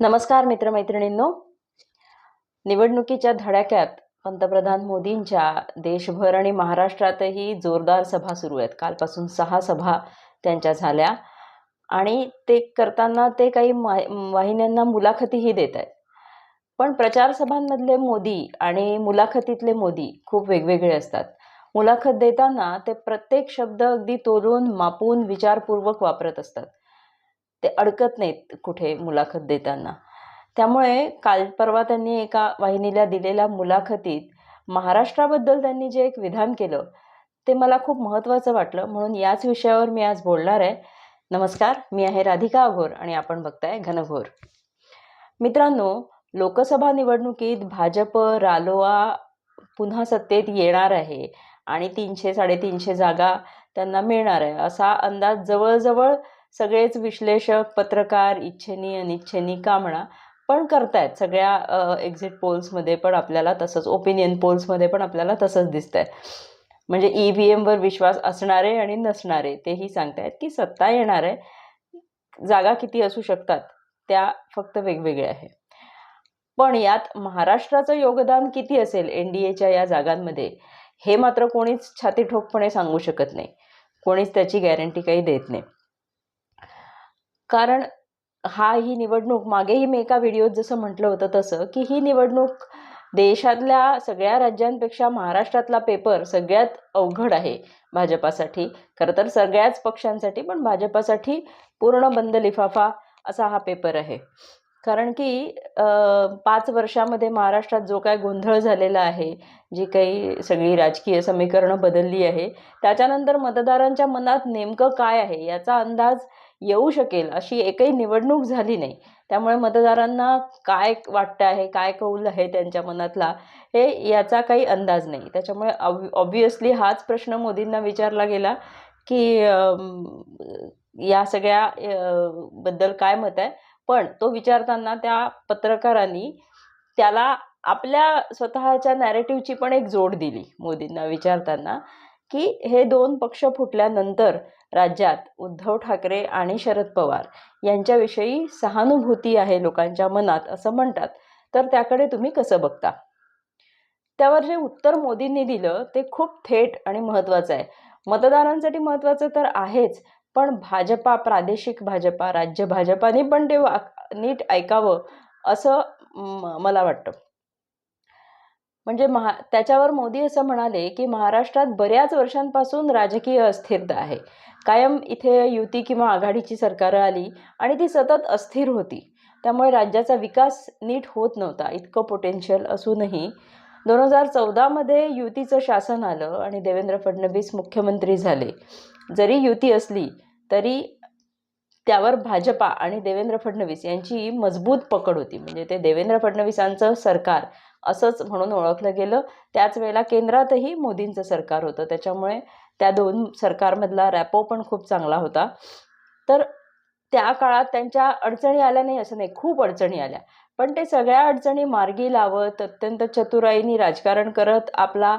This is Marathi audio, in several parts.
नमस्कार मित्रमैत्रिणींनो. निवडणुकीच्या धडाक्यात पंतप्रधान मोदींच्या देशभर आणि महाराष्ट्रातही जोरदार सभा सुरू आहेत. कालपासून सहा सभा त्यांच्या झाल्या आणि ते करताना ते काही मा वाहिन्यांना मुलाखतीही देत आहेत. पण प्रचार सभांमधले मोदी आणि मुलाखतीतले मोदी खूप वेगवेगळे असतात. मुलाखत देताना ते प्रत्येक शब्द अगदी तोलून मापून विचारपूर्वक वापरत असतात. ते अडकत नाहीत कुठे मुलाखत देताना. त्यामुळे काल परवा त्यांनी एका वाहिनीला दिलेल्या मुलाखतीत महाराष्ट्राबद्दल त्यांनी जे एक विधान केलं ते मला खूप महत्त्वाचं वाटलं. म्हणून याच विषयावर मी आज बोलणार आहे. नमस्कार मी आहे राधिका अघोर आणि आपण बघताय घनघोर. मित्रांनो लोकसभा निवडणुकीत भाजप रालोआ पुन्हा सत्तेत येणार आहे आणि तीनशे साडेतीनशे जागा त्यांना मिळणार आहे. असा अंदाज जवळजवळ सगळेच विश्लेषक पत्रकार इच्छेनी अनिच्छेनी का म्हणा पण करतायत. सगळ्या एक्झिट पोल्समध्ये पण आपल्याला तसंच ओपिनियन पोल्समध्ये पण आपल्याला तसंच दिसत आहे म्हणजे ई व्ही एमवर विश्वास असणारे आणि नसणारे तेही सांगतायत की सत्ता येणार आहे जागा किती असू शकतात त्या फक्त वेगवेगळ्या आहे पण यात महाराष्ट्राचं योगदान किती असेल एन डी एच्या या जागांमध्ये हे मात्र कोणीच छातीठोकपणे सांगू शकत नाही. कोणीच त्याची गॅरंटी काही देत नाही. कारण हा ही निवडणूक मागेही मी एका व्हिडिओत जसं म्हटलं होतं तसं की ही निवडणूक देशातल्या सगळ्या राज्यांपेक्षा महाराष्ट्रातला पेपर सगळ्यात अवघड आहे भाजपासाठी. खरं तर सगळ्याच पक्षांसाठी पण भाजपासाठी पूर्ण बंद लिफाफा असा हा पेपर आहे. कारण की पाच वर्षामध्ये महाराष्ट्रात जो काय गोंधळ झालेला आहे जी काही सगळी राजकीय समीकरणं बदलली आहे त्याच्यानंतर मतदारांच्या मनात नेमकं काय आहे याचा अंदाज येऊ शकेल अशी एकही निवडणूक झाली नाही. त्यामुळे मतदारांना काय वाटतं आहे काय कौल आहे त्यांच्या मनातला हे याचा काही अंदाज नाही. त्याच्यामुळे ऑब ऑब्वियसली हाच प्रश्न मोदींना विचारला गेला की या सगळ्या बद्दल काय मत आहे? पण तो विचारताना त्या पत्रकारांनी त्याला आपल्या स्वतःच्या नॅरेटिव्हची पण एक जोड दिली मोदींना विचारताना की हे दोन पक्ष फुटल्यानंतर राज्यात उद्धव ठाकरे आणि शरद पवार यांच्याविषयी सहानुभूती आहे लोकांच्या मनात असं म्हणतात. तर त्याकडे तुम्ही कसं बघता? त्यावर जे उत्तर मोदींनी दिलं ते खूप थेट आणि महत्त्वाचं आहे. मतदारांसाठी महत्त्वाचं तर आहेच पण भाजपा प्रादेशिक भाजपा राज्य भाजपाने पण ते नीट ऐकावं असं मला वाटतं. म्हणजे महा त्याच्यावर मोदी असं म्हणाले की महाराष्ट्रात बऱ्याच वर्षांपासून राजकीय अस्थिरता आहे. कायम इथे युती किंवा आघाडीची सरकारं आली आणि ती सतत अस्थिर होती. त्यामुळे राज्याचा विकास नीट होत नव्हता इतकं पोटेन्शियल असूनही. दोन हजार चौदामध्ये युतीचं शासन आलं आणि देवेंद्र फडणवीस मुख्यमंत्री झाले. जरी युती असली तरी त्यावर भाजपा आणि देवेंद्र फडणवीस यांची मजबूत पकड होती. म्हणजे ते देवेंद्र फडणवीसांचं सरकार असंच म्हणून ओळखलं गेलं. त्याच वेळेला केंद्रातही मोदींचं सरकार होतं. त्याच्यामुळे त्या दोन सरकारमधला रॅपो पण खूप चांगला होता. तर त्या काळात त्यांच्या अडचणी आल्या नाही असं नाही खूप अडचणी आल्या. पण ते सगळ्या अडचणी मार्गी लावत अत्यंत चतुराईनी राजकारण करत आपला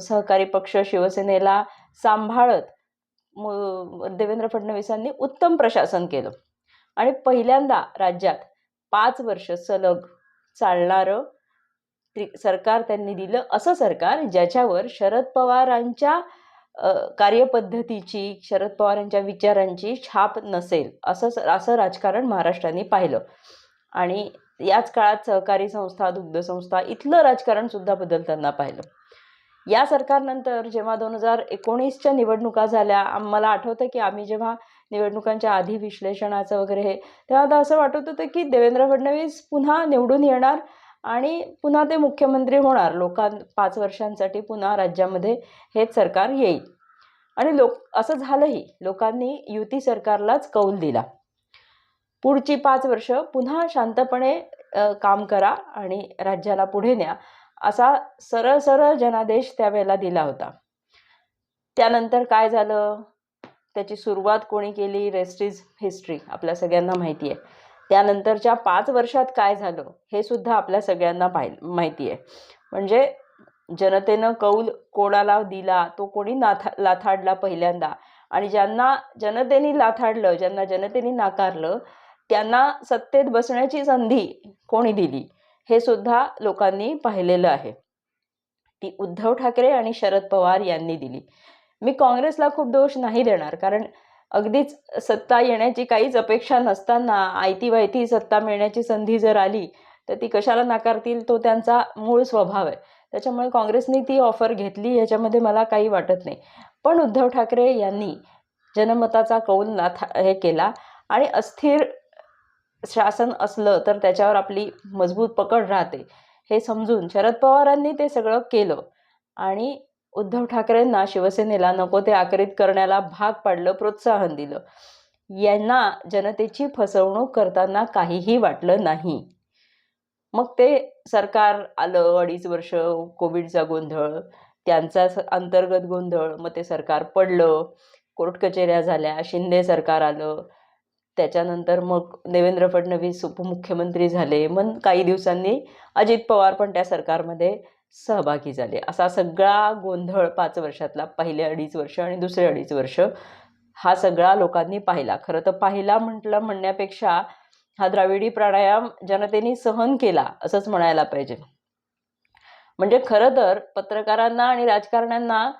सहकारी पक्ष शिवसेनेला सांभाळत देवेंद्र फडणवीसांनी उत्तम प्रशासन केलं. आणि पहिल्यांदा राज्यात पाच वर्ष सलग चालणारं सरकार त्यांनी दिलं. असं सरकार ज्याच्यावर शरद पवारांच्या कार्यपद्धतीची शरद पवारांच्या विचारांची छाप नसेल असं असं राजकारण महाराष्ट्राने पाहिलं. आणि याच काळात सहकारी संस्था दुग्ध संस्था इथलं राजकारण सुद्धा बदलताना पाहिलं. या सरकारनंतर जेव्हा दोन हजार एकोणीसच्या निवडणुका झाल्या मला आठवतं की आम्ही जेव्हा निवडणुकांच्या आधी विश्लेषणाचं वगैरे हे तेव्हा आता असं वाटत होतं की देवेंद्र फडणवीस पुन्हा निवडून येणार आणि पुन्हा ते मुख्यमंत्री होणार. लोकां पाच वर्षांसाठी पुन्हा राज्यामध्ये हेच सरकार येईल. आणि लोक असं झालंही. लोकांनी युती सरकारलाच कौल दिला. पुढची पाच वर्ष पुन्हा शांतपणे काम करा आणि राज्याला पुढे न्या. असा सरळ सरळ जनादेश त्यावेळेला दिला होता. त्यानंतर काय झालं? त्याची सुरुवात कोणी केली? रेस्ट इज हिस्ट्री आपल्या सगळ्यांना माहिती आहे. त्यानंतरच्या पाच वर्षात काय झालं? हे सुद्धा आपल्या सगळ्यांना पाहि माहिती आहे. म्हणजे जनतेनं कौल कोणाला दिला? तो कोणी नाथा लाथाडला पहिल्यांदा. आणि ज्यांना जनतेने लाथाडलं ज्यांना जनतेने नाकारलं त्यांना सत्तेत बसण्याची संधी कोणी दिली? हे सुद्धा लोकांनी पाहिलेलं आहे. ती उद्धव ठाकरे आणि शरद पवार यांनी दिली. मी काँग्रेसला खूप दोष नाही देणार कारण अगदीच सत्ता येण्याची काहीच अपेक्षा नसताना आयती वायती सत्ता मिळण्याची संधी जर आली तर ती कशाला नाकारतील तो त्यांचा मूळ स्वभाव आहे. त्याच्यामुळे काँग्रेसने ती ऑफर घेतली ह्याच्यामध्ये मला काही वाटत नाही. पण उद्धव ठाकरे यांनी जनमताचा कौल नाथा हे केला आणि अस्थिर शासन असलं तर त्याच्यावर आपली मजबूत पकड राहते. हे समजून शरद पवारांनी ते सगळं केलं. आणि उद्धव ठाकरेंना शिवसेनेला नको ते आकरित करण्याला भाग पाडलं प्रोत्साहन दिलं. यांना जनतेची फसवणूक करताना काहीही वाटलं नाही. मग ते सरकार आलं अडीच वर्ष कोविडचा गोंधळ त्यांचा स- अंतर्गत गोंधळ मग ते सरकार पडलं कोर्ट कचेऱ्या झाल्या शिंदे सरकार आलं त्याच्यानंतर मग देवेंद्र फडणवीस उपमुख्यमंत्री झाले. मग काही दिवसांनी अजित पवार पण त्या सरकारमध्ये सहभागी झाले. असा सगळा गोंधळ पाच वर्षातला पहिले अडीच वर्ष आणि दुसरे अडीच वर्ष हा सगळा लोकांनी पाहिला. खरं तर पाहिला म्हटलं म्हणण्यापेक्षा हा द्राविडी प्राणायाम जनतेने सहन केला असंच म्हणायला पाहिजे. म्हणजे खरं तर पत्रकारांना आणि राजकारण्यांना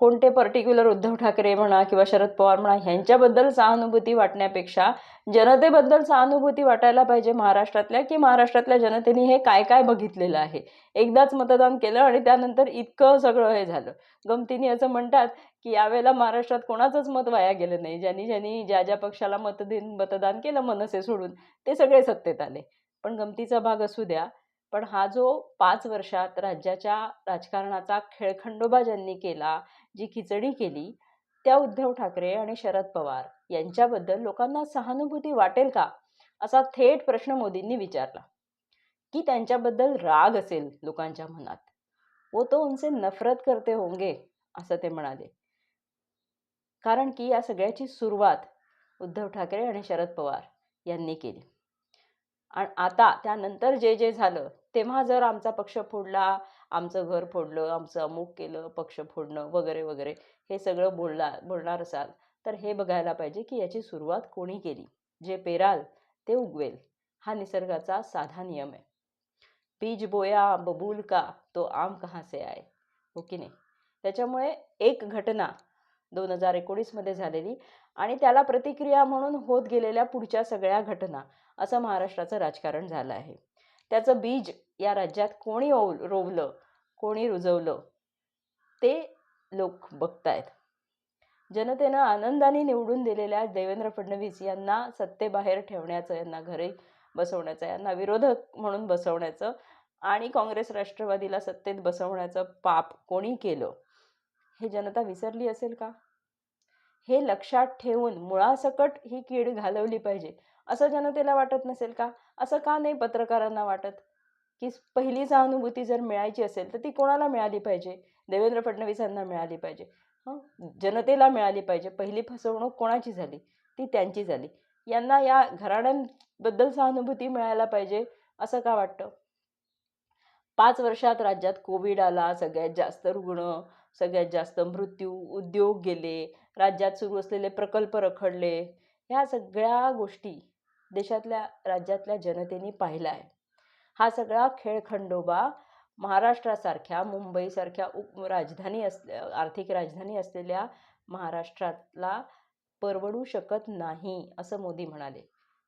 कोणते पर्टिक्युलर उद्धव ठाकरे म्हणा किंवा शरद पवार म्हणा ह्यांच्याबद्दल सहानुभूती वाटण्यापेक्षा जनतेबद्दल सहानुभूती वाटायला पाहिजे महाराष्ट्रातल्या की महाराष्ट्रातल्या जनतेने हे काय काय बघितलेलं आहे? एकदाच मतदान केलं आणि त्यानंतर इतकं सगळं हे झालं. गमतीने असं म्हणतात की यावेळेला महाराष्ट्रात कोणाचंच मत वाया गेलं नाही. ज्यांनी ज्यांनी ज्या ज्या पक्षाला मत मतदान केलं मनसे सोडून ते सगळे सत्तेत आले. पण गमतीचा भाग असू द्या. पण हा जो पाच वर्षात राज्याच्या राजकारणाचा खेळखंडोबा ज्यांनी केला जी खिचडी केली त्या उद्धव ठाकरे आणि शरद पवार यांच्याबद्दल लोकांना सहानुभूती वाटेल का? असा थेट प्रश्न मोदींनी विचारला. की त्यांच्याबद्दल राग असेल लोकांच्या मनात? वो तो उनसे नफरत करते होंगे असं ते म्हणाले. कारण की या सगळ्याची सुरुवात उद्धव ठाकरे आणि शरद पवार यांनी केली. आणि आता त्यानंतर जे जे झालं तेव्हा जर आमचा पक्ष फोडला आमचं घर फोडलं आमचं अमुक केलं पक्ष फोडणं वगैरे वगैरे हे सगळं बोलला बोलणार असाल तर हे बघायला पाहिजे की याची सुरुवात कोणी केली? जे पेराल ते उगवेल. हा निसर्गाचा साधा नियम आहे. बीज बोया बबूल का तो आम कहाँ से आए? हो की नाही? त्याच्यामुळे एक घटना दोन हजार एकोणीसमध्ये झालेली आणि त्याला प्रतिक्रिया म्हणून होत गेलेल्या पुढच्या सगळ्या घटना असं महाराष्ट्राचं राजकारण झालं आहे. त्याचं बीज या राज्यात कोणी ओव रोवलं कोणी रुजवलं ते लोक बघतायत. जनतेनं आनंदाने निवडून दिलेल्या देवेंद्र फडणवीस यांना सत्तेबाहेर ठेवण्याचं यांना घरी बसवण्याचं यांना विरोधक म्हणून बसवण्याचं आणि काँग्रेस राष्ट्रवादीला सत्तेत बसवण्याचं पाप कोणी केलं? हे जनता विसरली असेल का? हे लक्षात ठेवून मुळासकट ही कीड घालवली पाहिजे असं जनतेला वाटत नसेल का? असं का नाही पत्रकारांना वाटत? की पहिली सहानुभूती जर मिळायची असेल तर ती कोणाला मिळाली पाहिजे? देवेंद्र फडणवीसांना मिळाली पाहिजे. हं? जनतेला मिळाली पाहिजे. पहिली फसवणूक कोणाची झाली? ती त्यांची झाली. यांना या घराण्यांबद्दल सहानुभूती मिळायला पाहिजे असं का वाटतं? पाच वर्षात राज्यात कोविड आला सगळ्यात जास्त रुग्ण सगळ्यात जास्त मृत्यू उद्योग गेले राज्यात सुरू असलेले प्रकल्प रखडले. ह्या सगळ्या गोष्टी देशातल्या राज्यातल्या जनतेने पाहिल्या आहे हा सगळा खेळखंडोबा महाराष्ट्रासारख्या मुंबईसारख्या उप राजधानी अस आर्थिक राजधानी असलेल्या महाराष्ट्रातला परवडू शकत नाही असं मोदी म्हणाले.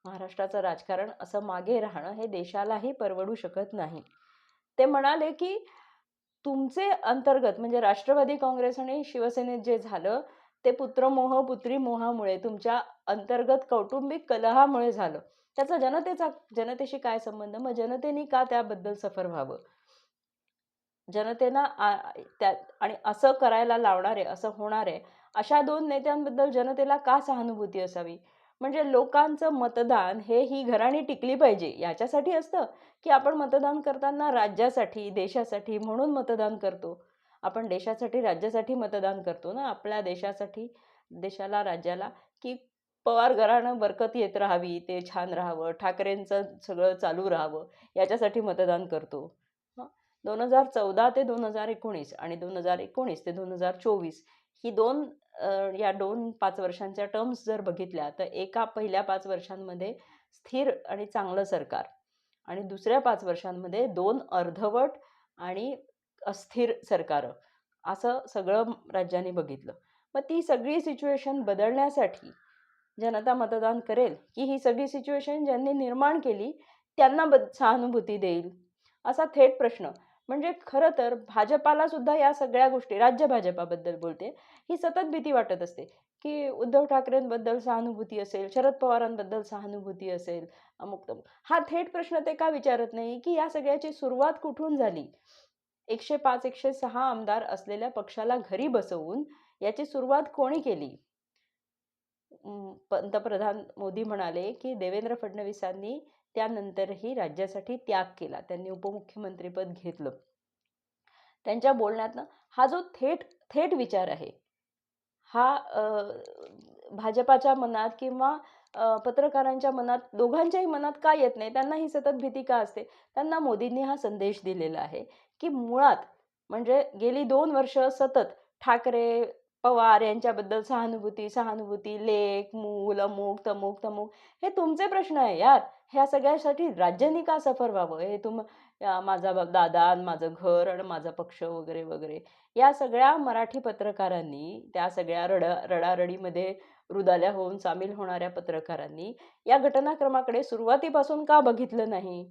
महाराष्ट्राचं राजकारण असं मागे राहणं हे देशालाही परवडू शकत नाही. ते म्हणाले की तुमचे अंतर्गत म्हणजे राष्ट्रवादी काँग्रेस आणि शिवसेनेत जे झालं ते पुत्रमोह पुत्री मोहामुळे तुमच्या अंतर्गत कौटुंबिक कलहामुळे झालं. त्याचा जनतेचा जनतेशी काय संबंध? मग जनतेने का त्याबद्दल सफर व्हावं? जनतेना त्या आणि असं करायला लावणारे असं होणारे अशा दोन नेत्यांबद्दल जनतेला का सहानुभूती असावी? म्हणजे लोकांचं मतदान हे ही घराणी टिकली पाहिजे. याच्यासाठी असतं की आपण मतदान करताना राज्यासाठी देशासाठी म्हणून मतदान करतो. आपण देशासाठी राज्यासाठी मतदान करतो ना आपल्या देशासाठी देशाला राज्याला की पवार घराणं बरकत येत राहावी ते छान राहावं ठाकरेंचं सगळं चालू राहावं याच्यासाठी मतदान करतो. दोन हजार चौदा ते दोन हजार एकोणीस आणि दोन हजार एकोणीस ते दोन हजार चोवीस ही दोन या दोन पाच वर्षांच्या टर्म्स जर बघितल्या तर एका पहिल्या पाच वर्षांमध्ये स्थिर आणि चांगलं सरकार आणि दुसऱ्या पाच वर्षांमध्ये दोन अर्धवट आणि अस्थिर सरकारं. असं सगळं राज्यांनी बघितलं. मग ती सगळी सिच्युएशन बदलण्यासाठी जनता मतदान करेल की ही सगळी सिच्युएशन ज्यांनी निर्माण केली त्यांना बद सहानुभूती देईल? असा थेट प्रश्न. म्हणजे खरं तर भाजपाला सुद्धा या सगळ्या गोष्टी राज्य भाजपाबद्दल बोलते ही सतत भीती वाटत असते की उद्धव ठाकरेंबद्दल सहानुभूती असेल शरद पवारांबद्दल सहानुभूती असेल अमुक तमुक हा थेट प्रश्न ते का विचारत नाही की या सगळ्याची सुरुवात कुठून झाली? एकशे पाच एकशे सहा आमदार असलेल्या पक्षाला घरी बसवून याची सुरुवात कोणी केली? पंतप्रधान मोदी म्हणाले की देवेंद्र फडणवीसांनी त्यानंतरही राज्यासाठी त्याग केला. त्यांनी उपमुख्यमंत्रीपद घेतलं. त्यांच्या बोलण्यातनं हा जो थेट थेट विचार आहे हा भाजपाच्या मनात किंवा पत्रकारांच्या मनात दोघांच्याही मनात का येत नाही? त्यांना ही सतत भीती का असते? त्यांना मोदींनी हा संदेश दिलेला आहे की मुळात म्हणजे गेली दोन वर्ष सतत ठाकरे पवार यांच्याबद्दल सहानुभूती सहानुभूती लेख मूल अमुक तमुक तमुक हे तुमचे प्रश्न आहे यार. ह्या सगळ्यासाठी राज्यांनी का सफर व्हावं? हे तुम माझा दादा आणि माझं घर आणि माझा पक्ष वगैरे वगैरे. या सगळ्या मराठी पत्रकारांनी त्या सगळ्या रड रडारडीमध्ये रुदाल्या होऊन सामील होणाऱ्या पत्रकारांनी या घटनाक्रमाकडे सुरुवातीपासून का बघितलं नाही?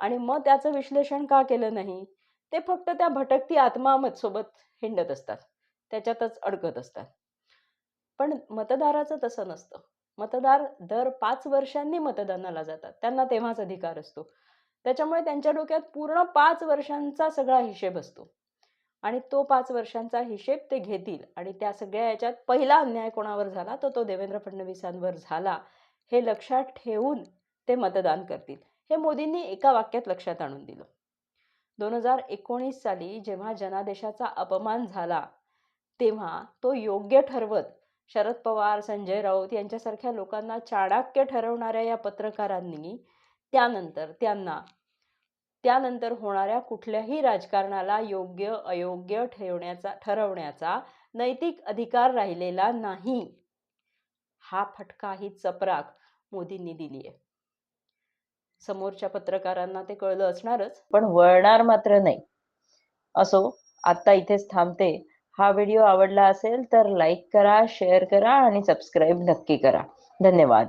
आणि मग त्याचं विश्लेषण का केलं नाही? ते फक्त त्या भटकती आत्मामतसोबत सोबत हिंडत असतात. त्याच्यातच अडकत असतात. पण मतदाराचं तसं नसतं. मतदार दर पाच वर्षांनी मतदानाला जातात. त्यांना तेव्हाच अधिकार असतो. त्याच्यामुळे त्यांच्या डोक्यात पूर्ण पाच वर्षांचा सगळा हिशेब असतो. आणि तो पाच वर्षांचा हिशेब ते घेतील. आणि त्या सगळ्या याच्यात पहिला अन्याय कोणावर झाला? तर तो देवेंद्र फडणवीसांवर झाला. हे लक्षात ठेवून ते मतदान करतील. हे मोदींनी एका वाक्यात लक्षात आणून दिलं. दोन हजार एकोणीस साली जेव्हा जनादेशाचा अपमान झाला तेव्हा तो योग्य ठरवत शरद पवार संजय राऊत यांच्यासारख्या लोकांना चाणाक्य ठरवणाऱ्या या पत्रकारांनी त्यानंतर त्यांना त्यानंतर होणाऱ्या कुठल्याही राजकारणाला योग्य अयोग्य ठेवण्याचा ठरवण्याचा नैतिक अधिकार राहिलेला नाही. हा फटका ही चपराक मोदींनी दिली आहे समोरच्या पत्रकारांना ते कळलं असणारच. पण वळणार मात्र नाही. असो आता इथेच थांबते. हा व्हिडिओ आवडला असेल तर लाईक करा शेअर करा आणि सबस्क्राईब नक्की करा. धन्यवाद.